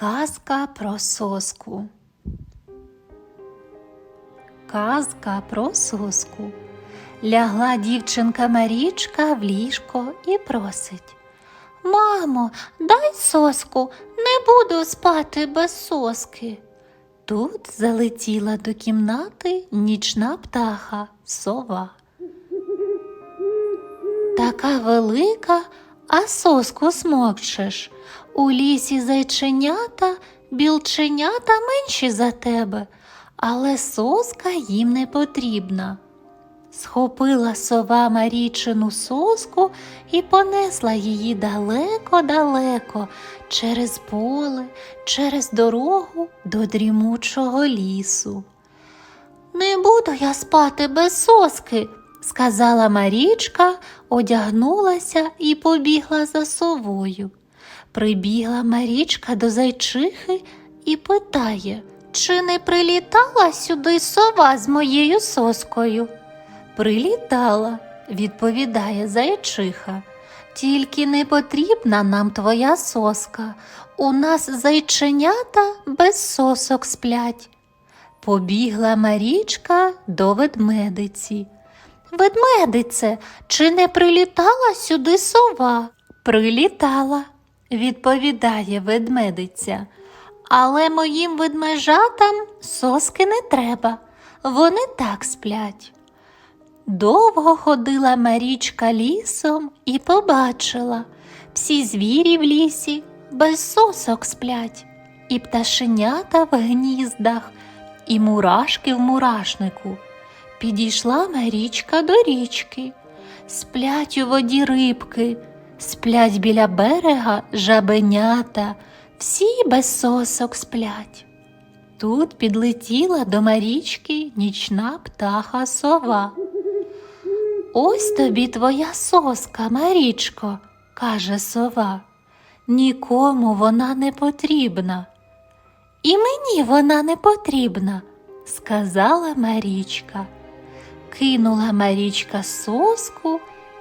Казка про соску. Казка про соску. Лягла дівчинка Марічка в ліжко і просить. Мамо, дай соску, не буду спати без соски. Тут залетіла до кімнати нічна птаха сова. Така велика, а соску смокчеш. У лісі зайченята, білченята менші за тебе, але соска їм не потрібна. Схопила сова Марічину соску і понесла її далеко-далеко через поле, через дорогу до дрімучого лісу. Не буду я спати без соски, сказала Марічка, одягнулася і побігла за совою. Прибігла Марічка до зайчихи і питає, чи не прилітала сюди сова з моєю соскою? Прилітала, відповідає зайчиха. Тільки не потрібна нам твоя соска. У нас зайченята без сосок сплять. Побігла Марічка до ведмедиці. Ведмедице, чи не прилітала сюди сова? Прилітала, відповідає ведмедиця. Але моїм ведмежатам соски не треба, вони так сплять. Довго ходила Марічка лісом і побачила, всі звірі в лісі без сосок сплять, і пташенята в гніздах, і мурашки в мурашнику. Підійшла Марічка до річки, сплять у воді рибки, сплять біля берега жабенята, всі без сосок сплять. Тут підлетіла до Марічки нічна птаха сова. Ось тобі твоя соска, Марічко, каже сова. Нікому вона не потрібна. І мені вона не потрібна, сказала Марічка. Кинула Марічка соску